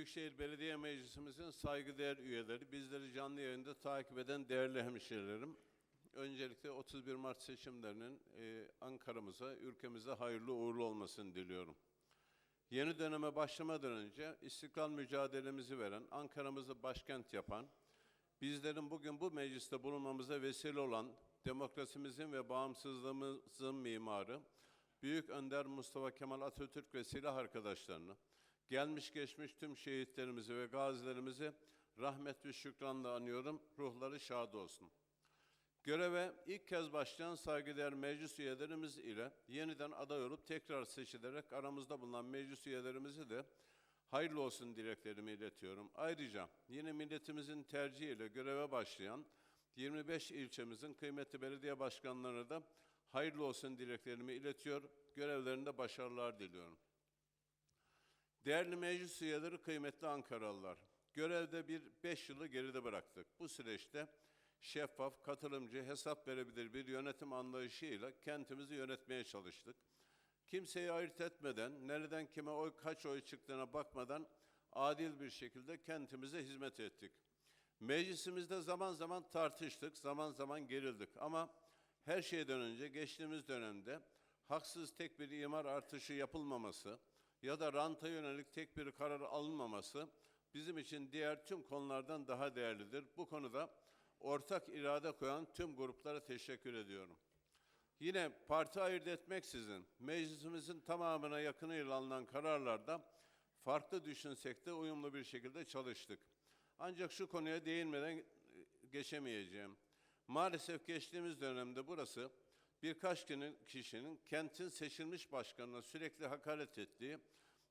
Büyükşehir Belediye Meclisimizin saygıdeğer üyeleri, bizleri canlı yayında takip eden değerli hemşehrilerim. Öncelikle 31 Mart seçimlerinin e, Ankara'mıza, ülkemize hayırlı uğurlu olmasını diliyorum. Yeni döneme başlamadan önce istiklal mücadelemizi veren, Ankara'mızı başkent yapan, bizlerin bugün bu mecliste bulunmamıza vesile olan demokrasimizin ve bağımsızlığımızın mimarı, Büyük Önder Mustafa Kemal Atatürk ve silah arkadaşlarını, gelmiş geçmiş tüm şehitlerimizi ve gazilerimizi rahmet ve şükranla anıyorum. Ruhları şad olsun. Göreve ilk kez başlayan saygıdeğer meclis üyelerimiz ile yeniden aday olup tekrar seçilerek aramızda bulunan meclis üyelerimizi de hayırlı olsun dileklerimi iletiyorum. Ayrıca yine milletimizin tercihiyle göreve başlayan 25 ilçemizin kıymetli belediye başkanlarına da hayırlı olsun dileklerimi iletiyor. Görevlerinde başarılar diliyorum. Değerli meclis üyeleri, kıymetli Ankaralılar, görevde bir beş yılı geride bıraktık. Bu süreçte şeffaf, katılımcı, hesap verebilir bir yönetim anlayışıyla kentimizi yönetmeye çalıştık. Kimseyi ayırt etmeden, nereden kime oy, kaç oy çıktığına bakmadan adil bir şekilde kentimize hizmet ettik. Meclisimizde zaman zaman tartıştık, zaman zaman gerildik ama her şeyden önce geçtiğimiz dönemde haksız tek bir imar artışı yapılmaması, ya da ranta yönelik tek bir karar alınmaması bizim için diğer tüm konulardan daha değerlidir. Bu konuda ortak irade koyan tüm gruplara teşekkür ediyorum. Yine parti ayırt etmeksizin meclisimizin tamamına yakınıyla alınan kararlarda farklı düşünsek de uyumlu bir şekilde çalıştık. Ancak şu konuya değinmeden e, geçemeyeceğim. Maalesef geçtiğimiz dönemde burası birkaç kişinin, kentin seçilmiş başkanına sürekli hakaret ettiği,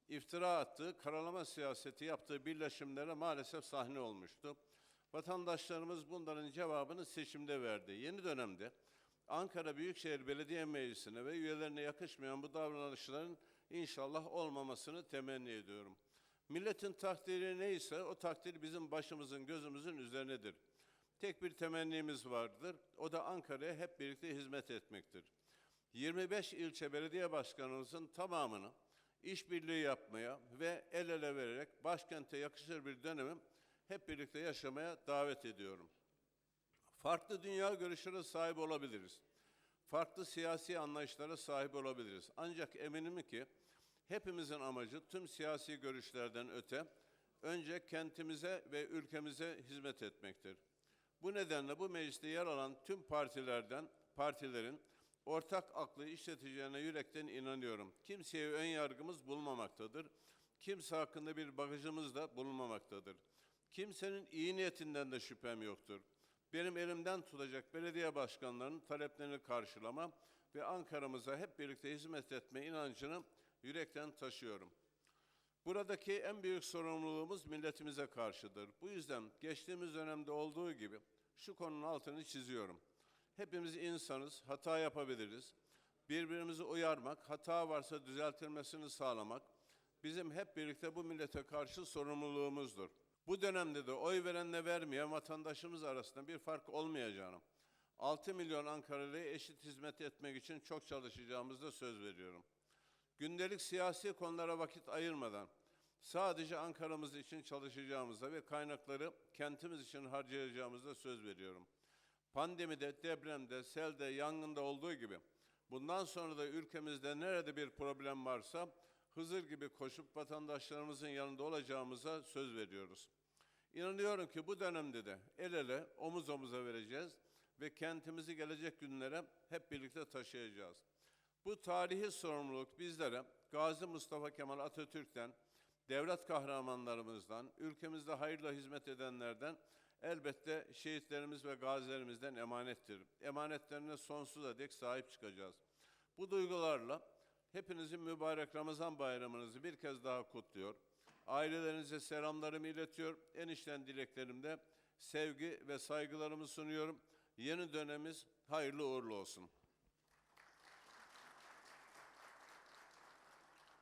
iftira attığı, karalama siyaseti yaptığı birleşimlere maalesef sahne olmuştu. Vatandaşlarımız bunların cevabını seçimde verdi. Yeni dönemde Ankara Büyükşehir Belediye Meclisi'ne ve üyelerine yakışmayan bu davranışların inşallah olmamasını temenni ediyorum. Milletin takdiri neyse o takdir bizim başımızın gözümüzün üzerinedir. Tek bir temennimiz vardır. O da Ankara'ya hep birlikte hizmet etmektir. 25 ilçe belediye başkanımızın tamamını işbirliği yapmaya ve el ele vererek başkente yakışır bir dönemi hep birlikte yaşamaya davet ediyorum. Farklı dünya görüşlerine sahip olabiliriz. Farklı siyasi anlayışlara sahip olabiliriz. Ancak eminim ki hepimizin amacı tüm siyasi görüşlerden öte önce kentimize ve ülkemize hizmet etmektir. Bu nedenle bu mecliste yer alan tüm partilerden, partilerin ortak aklı işleteceğine yürekten inanıyorum. Kimseye ön yargımız bulunmamaktadır. Kimse hakkında bir bakıcımız da bulunmamaktadır. Kimsenin iyi niyetinden de şüphem yoktur. Benim elimden tutacak belediye başkanlarının taleplerini karşılama ve Ankara'mıza hep birlikte hizmet etme inancını yürekten taşıyorum. Buradaki en büyük sorumluluğumuz milletimize karşıdır. Bu yüzden geçtiğimiz dönemde olduğu gibi şu konunun altını çiziyorum. Hepimiz insanız, hata yapabiliriz. Birbirimizi uyarmak, hata varsa düzeltilmesini sağlamak bizim hep birlikte bu millete karşı sorumluluğumuzdur. Bu dönemde de oy verenle vermeyen vatandaşımız arasında bir fark olmayacağını, 6 milyon Ankaralı'ya eşit hizmet etmek için çok çalışacağımızda söz veriyorum. Gündelik siyasi konulara vakit ayırmadan sadece Ankara'mız için çalışacağımıza ve kaynakları kentimiz için harcayacağımıza söz veriyorum. Pandemide, depremde, selde, yangında olduğu gibi bundan sonra da ülkemizde nerede bir problem varsa Hızır gibi koşup vatandaşlarımızın yanında olacağımıza söz veriyoruz. İnanıyorum ki bu dönemde de el ele, omuz omuza vereceğiz ve kentimizi gelecek günlere hep birlikte taşıyacağız. Bu tarihi sorumluluk bizlere Gazi Mustafa Kemal Atatürk'ten, devlet kahramanlarımızdan, ülkemizde hayırla hizmet edenlerden elbette şehitlerimiz ve gazilerimizden emanettir. Emanetlerine sonsuza dek sahip çıkacağız. Bu duygularla hepinizin mübarek Ramazan bayramınızı bir kez daha kutluyor. Ailelerinize selamlarımı iletiyor. En içten dileklerimde sevgi ve saygılarımı sunuyorum. Yeni dönemimiz hayırlı uğurlu olsun.